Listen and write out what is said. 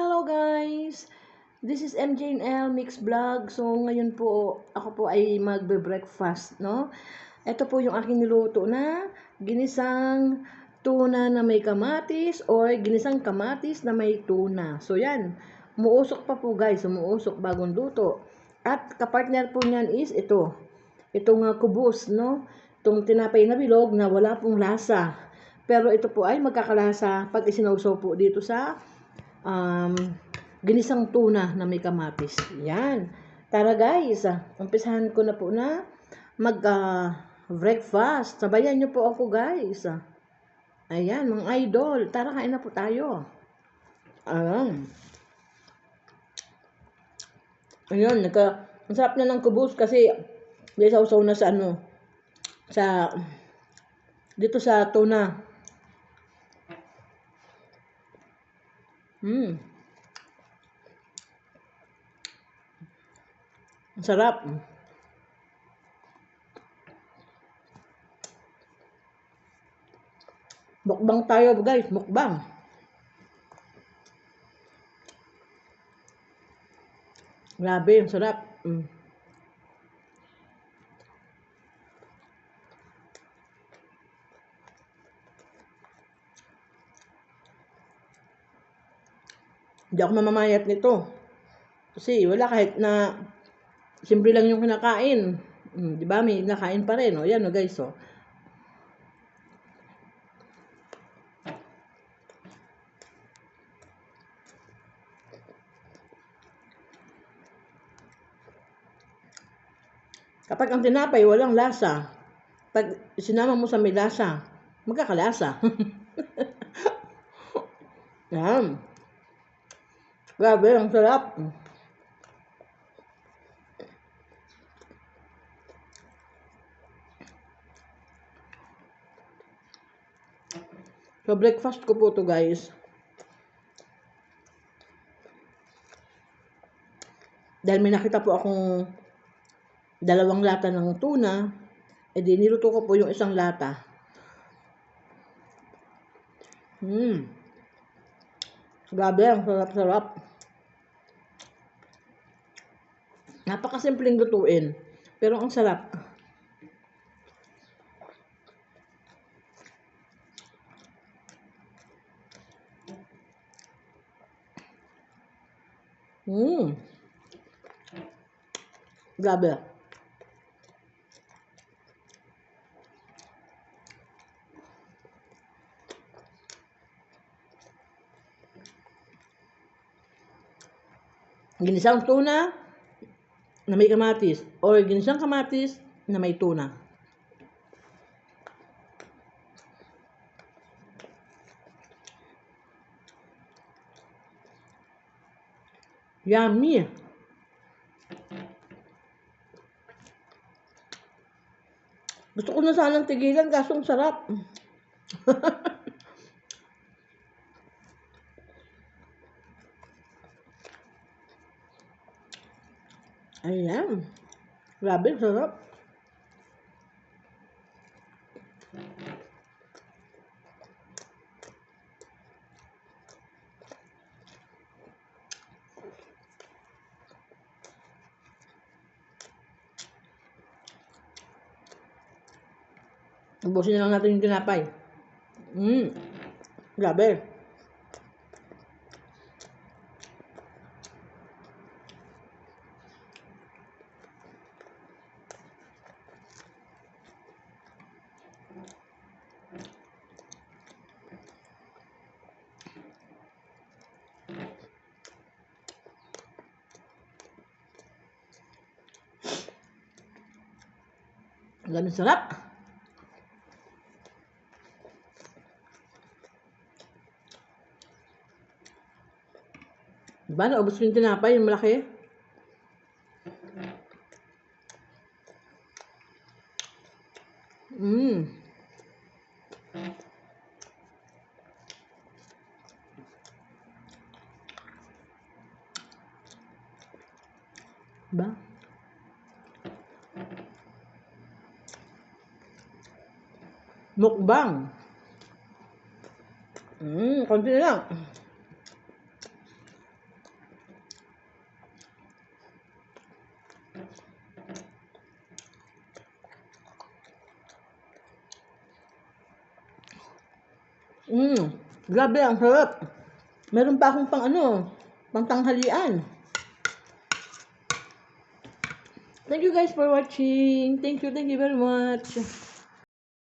Hello guys! This is MJNL Mix Vlog. So ngayon po, ako po ay magbe-breakfast, no? Ito po yung aking niluto na ginisang tuna na may kamatis or ginisang kamatis na may tuna. So yan, muusok pa po guys, umuusok bagong luto. At kapartner po niyan is ito. Itong uh, kubus, no? Itong tinapay na bilog na wala pong lasa. Pero ito po ay magkakalasa pag isinawsaw po dito sa um, ginisang tuna na may kamatis. Yan. Tara guys, ah, umpisahan ko na po na mag ah, breakfast. Sabayan niyo po ako guys. ah. Ayan, mga idol. Tara, kain na po tayo. Ayan. Ayan, nagka, ang na ng kubus kasi may sausaw na sa ano, sa, dito sa tuna. Hmm. Ang sarap. Mukbang tayo guys, mukbang. Grabe, ang sarap. Mm. Hindi ako mamamayat nito. Kasi wala kahit na simple lang yung kinakain. Mm, 'Di ba? May nakain pa rin, oh. Yan, oh, guys, oh. Kapag ang tinapay walang lasa, pag sinama mo sa may lasa, magkakalasa. Yan. Grabe, ang sarap. So, breakfast ko po to guys. Dahil may nakita po akong dalawang lata ng tuna, edi niluto ko po yung isang lata. Hmm. Grabe, ang sarap-sarap. Napakasimpleng lutuin. Pero ang sarap. Hmm. Grabe. Ginisang tuna na may kamatis or ginisang kamatis na may tuna. Yummy! Gusto ko na sanang tigilan kaso sarap. Ayan. Grabe, sarap. Ubusin na lang natin yung tinapay. Mmm. Grabe. Ang daming sarap. Diba? Naubos ko yung tinapay, yung malaki. Mmm. Diba? mukbang. Mm, konti lang. Mm, grabe ang sarap. Meron pa akong pang ano, pang tanghalian. Thank you guys for watching. Thank you, thank you very much.